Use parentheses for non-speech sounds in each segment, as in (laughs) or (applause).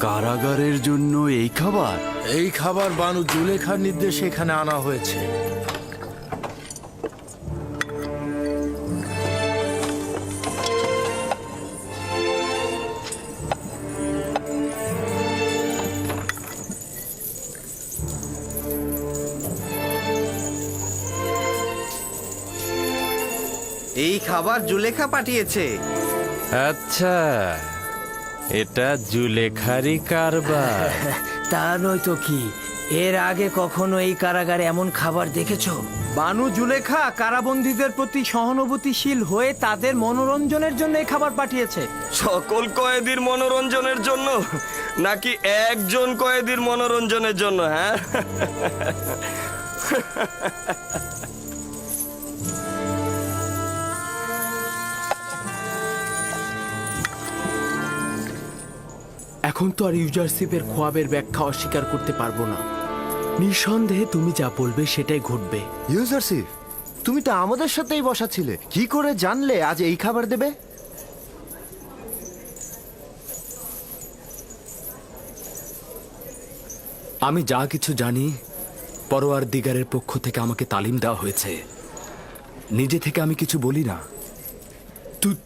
কারাগারের জন্য এই খাবার? এই খাবার বানু জুলেখার নির্দেশে এখানে আনা হয়েছে। এই খাবার জুলেখা পাঠিয়েছে। আচ্ছা। এটা জুলেখারি কারবার। (laughs) তা নয়তো কি? এর আগে কখনো এই কারাগারে এমন খাবার দেখেছ? বানু জুলেখা কারাবন্দীদের প্রতি সহানুভূতিশীল হয়ে তাদের মনোরঞ্জনের জন্য এই খাবার পাঠিয়েছে। সকল কয়েদির মনোরঞ্জনের জন্য? নাকি একজন কয়েদির মনোরঞ্জনের জন্য হ্যাঁ? (laughs) এখন তো আর ইউজারশিপের খোয়াবের ব্যাখ্যা অস্বীকার করতে পারব না। নিঃসন্দেহে তুমি যা বলবে সেটাই ঘটবে। ইউজারশিপ তুমি তো আমাদের সাথেই বসা ছিলে কি করে জানলে আজ এই খাবার দেবে? আমি যা কিছু জানি পরোয়ার দিগারের পক্ষ থেকে আমাকে তালিম দেওয়া হয়েছে। নিজে থেকে আমি কিছু বলি না।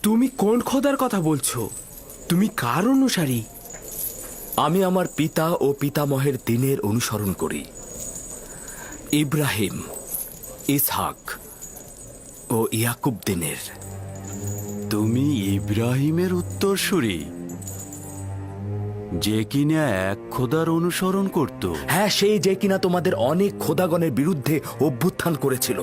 তুমি কোন খোদার কথা বলছো? তুমি কার অনুসারী? আমি আমার পিতা ও পিতামহের দিনের অনুসরণ করি। ইব্রাহিম ইসহাক ও ইয়াকুব দিনের। তুমি ইব্রাহিমের উত্তরসূরি যে কিনা এক খোদার অনুসরণ করত। হ্যাঁ সেই যে কিনা তোমাদের অনেক খোদাগণের বিরুদ্ধে অভ্যুত্থান করেছিল।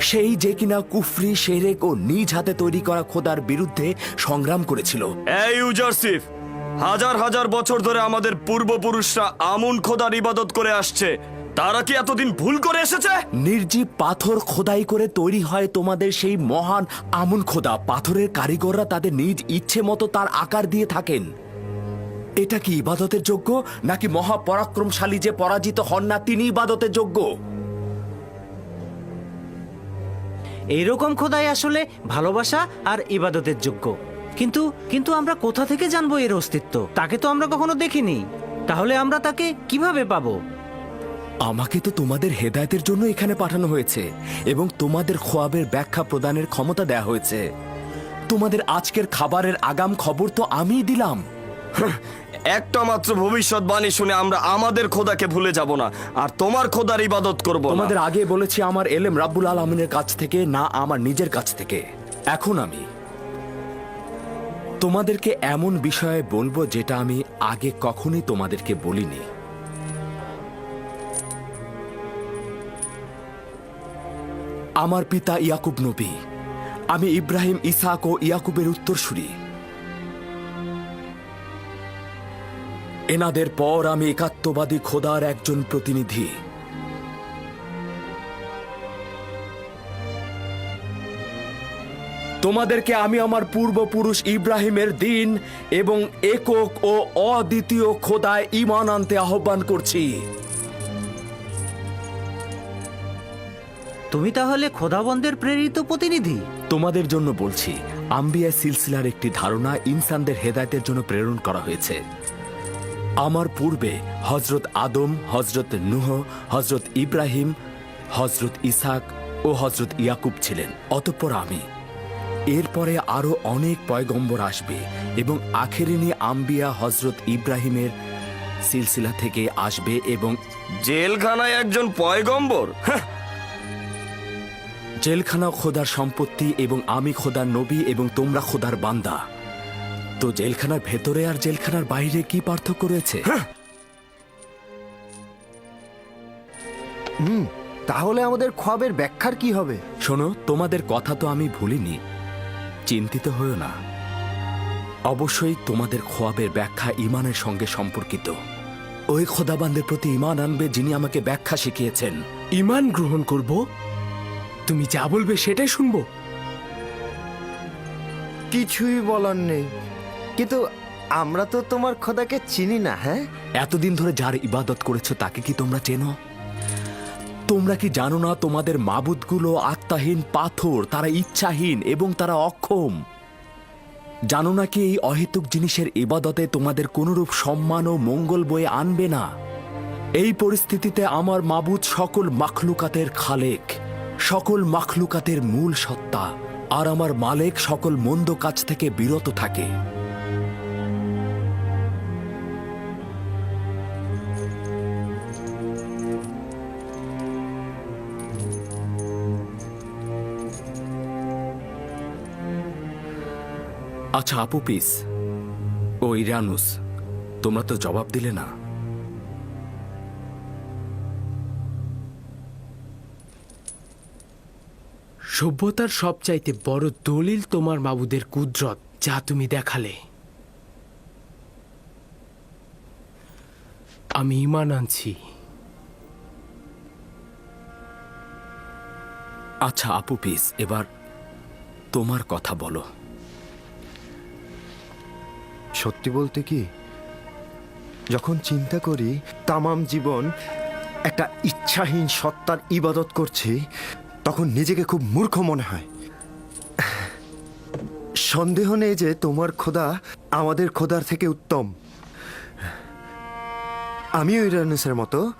সেই যে কিনা কুফরি শেরেক ও নিজ হাতে তৈরি করা খোদার বিরুদ্ধে সংগ্রাম করেছিল। এই ইউজারসিফ হাজার হাজার বছর ধরে আমাদের পূর্বপুরুষরা আমুন খোদার ইবাদত করে আসছে। তারা কি এতদিন ভুল করে এসেছে? নির্জীব পাথর খোদাই করে তৈরি হয় তোমাদের সেই মহান আমুন খোদা। পাথরের কারিগররা তাদের নিজ ইচ্ছে মতো তার আকার দিয়ে থাকেন। এটা কি ইবাদতের যোগ্য নাকি মহাপরাক্রমশালী যে পরাজিত হন না তিনি ইবাদতের যোগ্য? এইরকম খোদাই আসলে ভালোবাসা আর ইবাদতের যোগ্য। কিন্তু কিন্তু আমরা কোথা থেকে জানব এর অস্তিত্ব? তাকে তো আমরা কখনো দেখিনি। তাহলে আমরা তাকে কীভাবে পাবো? আমাকে তো তোমাদের হেদায়তের জন্য এখানে পাঠানো হয়েছে এবং তোমাদের খোয়াবের ব্যাখ্যা প্রদানের ক্ষমতা দেয়া হয়েছে। তোমাদের আজকের খাবারের আগাম খবর তো আমিই দিলাম। একটা মাত্র ভবিষ্যৎবাণী শুনে আমরা আমাদের খোদাকে ভুলে যাব না আর তোমার খোদার ইবাদত করব না। তোমাদের আগে বলেছি আমার এলেম রাব্বুল আলমিনের কাছ থেকে না আমার নিজের কাছ থেকে। এখন আমি তোমাদেরকে এমন বিষয়ে বলব যেটা আমি আগে কখনোই তোমাদেরকে বলিনি। আমার পিতা ইয়াকুব নবী, আমি ইব্রাহিম, ইসাক ও ইয়াকুবের উত্তরসূরি। এনাদের পর আমি একাত্মবাদী খোদার একজন প্রতিনিধি। তোমাদেরকে আমি আমার পূর্বপুরুষ ইব্রাহিমের দিন এবং একক ও অদ্বিতীয় খোদায় ইমান আনতে আহ্বান করছি। তুমি তাহলে খোদাবন্দের প্রেরিত প্রতিনিধি? তোমাদের জন্য বলছি আম্বিয়া সিলসিলার একটি ধারণা ইনসানদের হেদায়েতের জন্য প্রেরণ করা হয়েছে। আমার পূর্বে হজরত আদম হজরত নুহ হজরত ইব্রাহিম হজরত ইসাক ও হজরত ইয়াকুব ছিলেন অতঃপর আমি এরপরে আরও অনেক পয়গম্বর আসবে এবং আখেরিনী আম্বিয়া হজরত ইব্রাহিমের সিলসিলা থেকে আসবে এবং জেলখানায় একজন পয়গম্বর? হ্যাঁ, জেলখানা খোদার সম্পত্তি এবং আমি খোদার নবী এবং তোমরা খোদার বান্দা। তো জেলখানার ভেতরে আর জেলখানার বাইরে কি পার্থক্য রয়েছে? তাহলে আমাদের খোয়াবের ব্যাখ্যার কি হবে? শোনো তোমাদের কথা তো আমি ভুলিনি। চিন্তিত হও না। অবশ্যই তোমাদের খোয়াবের ব্যাখ্যা ইমানের সঙ্গে সম্পর্কিত। ওই খোদাবান্দের প্রতি ইমান আনবে যিনি আমাকে ব্যাখ্যা শিখিয়েছেন। ইমান গ্রহণ করব? তুমি যা বলবে সেটাই শুনব। কিছুই বলার নেই। কিন্তু আমরা তো তোমার খোদাকে চিনি না হ্যাঁ? এতদিন ধরে যার ইবাদত করেছ তাকে কি তোমরা চেনো? তোমরা কি জানো না তোমাদের মাবুদগুলো আত্মাহীন পাথর, তারা ইচ্ছাহীন এবং তারা অক্ষম? জানো না কি এই অহেতুক জিনিসের ইবাদতে তোমাদের কোনরূপ সম্মান ও মঙ্গল বয়ে আনবে না? এই পরিস্থিতিতে আমার মাবুদ সকল মাখলুকাতের খালেক, সকল মাখলুকাতের মূল সত্তা, আর আমার মালেক সকল মন্দ কাজ থেকে বিরত থাকে। আচ্ছা আপু পিস ও ইরানুস, তোমরা তো জবাব দিলে না। সভ্যতার সবচাইতে বড় দলিল তোমার মাবুদের কুদরত, যা তুমি দেখালে। আমি ইমান আনছি। আচ্ছা আপু পিস এবার তোমার কথা বলো। সত্যি বলতে কি, যখন চিন্তা করি, তামাম জীবন একটা ইচ্ছাহীন সত্তার ইবাদত করছি, তখন নিজেকে খুব মূর্খ মনে হয়। সন্দেহ নেই যে তোমার খোদা আমাদের খোদার থেকে উত্তম। আমিও ইরানুসের মতো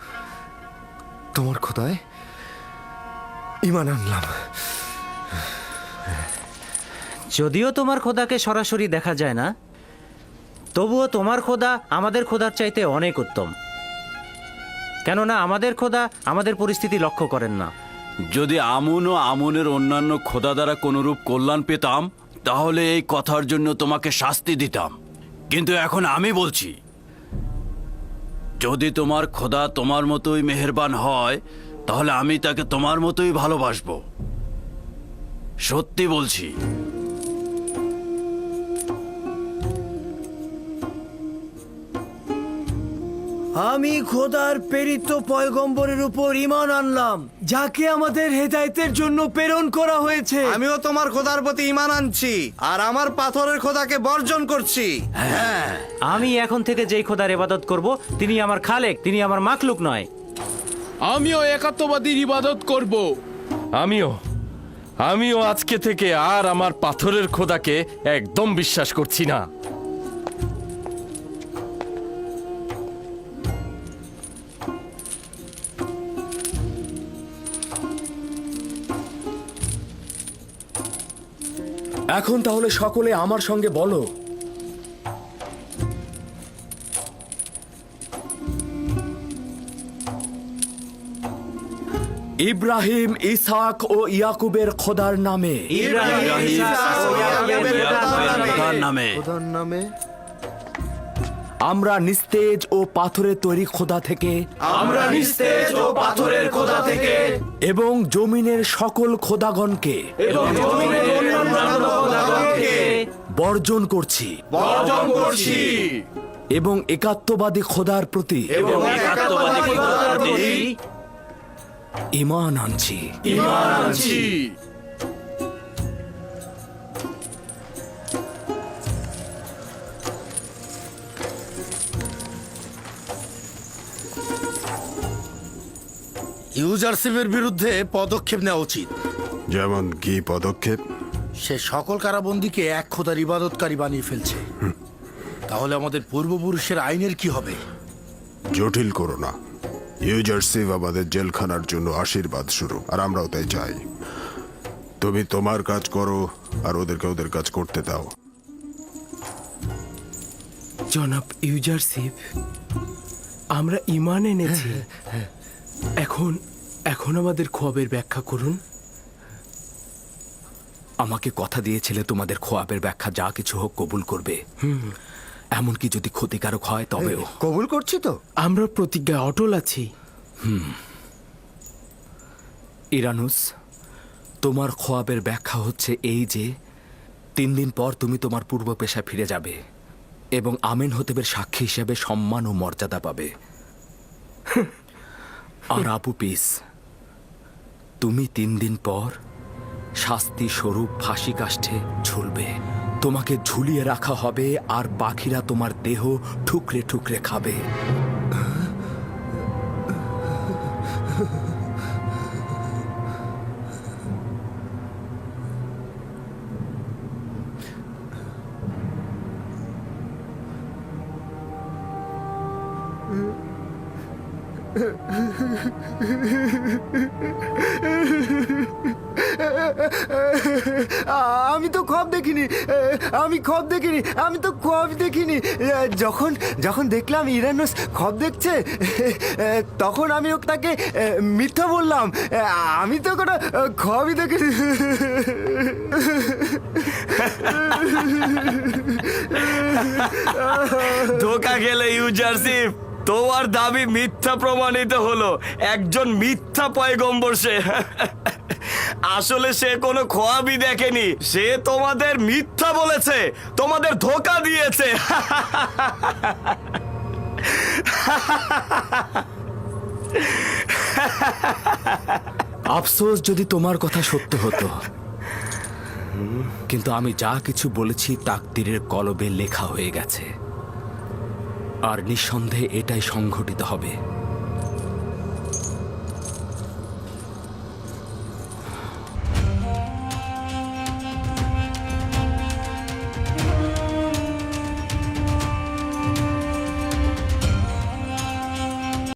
তোমার খোদায় ইমান আনলাম। যদিও তোমার খোদাকে সরাসরি দেখা যায় না তবুও তোমার খোদা আমাদের খোদার চাইতে অনেক উত্তম। কেননা আমাদের খোদা আমাদের পরিস্থিতি লক্ষ্য করেন না। যদি আমুন ও আমুনের অন্যান্য খোদা দ্বারা কোনরূপ কল্যাণ পেতাম, তাহলে এই কথার জন্য তোমাকে শাস্তি দিতাম। কিন্তু এখন আমি বলছি, যদি তোমার খোদা তোমার মতোই মেহেরবান হয়, তাহলে আমি তাকে তোমার মতোই ভালোবাসবো। সত্যি বলছি আমি খোদার প্রেরিত পয়গম্বরের উপর ইমান আনলাম যাকে আমাদের হেদায়েতের জন্য প্রেরণ করা হয়েছে। আমিও তোমার খোদার প্রতি ইমান আনছি আর আমার পাথরের খোদাকে বর্জন করছি। হ্যাঁ। আমি এখন থেকে যেই খোদার ইবাদত করব তিনি আমার খালেক তিনি আমার মাখলুক নয়। আমিও একাত্মবাদীর ইবাদত করব। আমিও আমিও আজকে থেকে আর আমার পাথরের খোদাকে একদম বিশ্বাস করছি না। এখন তাহলে সকলে আমার সঙ্গে বলো। ইব্রাহিম ইসাক ও ইয়াকুবের খোদার নামে। আমরা নিস্তেজ ও পাথরের তৈরি খোদা থেকে। আমরা নিস্তেজ ও পাথরের খোদা থেকে। এবং জমিনের সকল খোদাগণকে। এবং জমিনের অন্যান্য খোদাগণকে বর্জন করছি। বর্জন করছি। এবং একাত্মবাদী খোদার প্রতি। এবং একাত্মবাদী খোদার প্রতি ইমান আনছি। ইমান আনছি। ইউজারশিপের বিরুদ্ধে পদক্ষেপ নেওয়া উচিত। যেমন কি পদক্ষেপ? সে সকল কারাবন্দীকে এক খোদার ইবাদতকারী বানিয়ে ফেলছে। তাহলে আমাদের পূর্বপুরুষের আইনের কি হবে? জটিল করো না। ইউজারসিভ আমাদের জেলখানার জন্য আশীর্বাদ শুরু আর আমরাও তাই চাই। তুমি তোমার কাজ করো আর ওদেরকে ওদের কাজ করতে দাও। জনাব ইউজারশিপ আমরা ইমান এনেছি। এখন এখন আমাদের খোয়াবের ব্যাখ্যা করুন। আমাকে কথা দিয়েছিলে তোমাদের খোয়াবের ব্যাখ্যা যা কিছু হোক কবুল করবে। এমনকি যদি ক্ষতিকারক হয় তবেও। কবুল করছি তো? আমরা প্রতিজ্ঞায় অটল আছি। ইরানুস তোমার খোয়াবের ব্যাখ্যা হচ্ছে এই যে তিন দিন পর তুমি তোমার পূর্ব পেশায় ফিরে যাবে এবং আমেন হতেবের সাক্ষী হিসেবে সম্মান ও মর্যাদা পাবে। (laughs) আর আপু পিস তুমি তিন দিন পর শাস্তি স্বরূপ ফাঁসি কাষ্ঠে ঝুলবে। তোমাকে ঝুলিয়ে রাখা হবে আর পাখিরা তোমার দেহ ঠুকরে ঠুকরে খাবে। আমি তো খব দেখিনি আমি খব দেখিনি, আমি তো খব দেখিনি। যখন যখন দেখলাম ইরানুস খব দেখছে তখন আমি তাকে মিথ্যা বললাম। আমি তো কোনো খবই দেখিনি। ধোকা গেলে ইউজারশিপ। তোমার দাবি মিথ্যা প্রমাণিত হলো। একজন মিথ্যা পয়গম্বর সে। আসলে সে কোনো খোয়াবি দেখেনি। সে তোমাদের মিথ্যা বলেছে, তোমাদের ধোকা দিয়েছে। আফসোস যদি তোমার কথা সত্য হতো। কিন্তু আমি যা কিছু বলেছি, তাকদিরের কলবে লেখা হয়ে গেছে। আর নিঃসন্দেহে এটাই সংঘটিত হবে।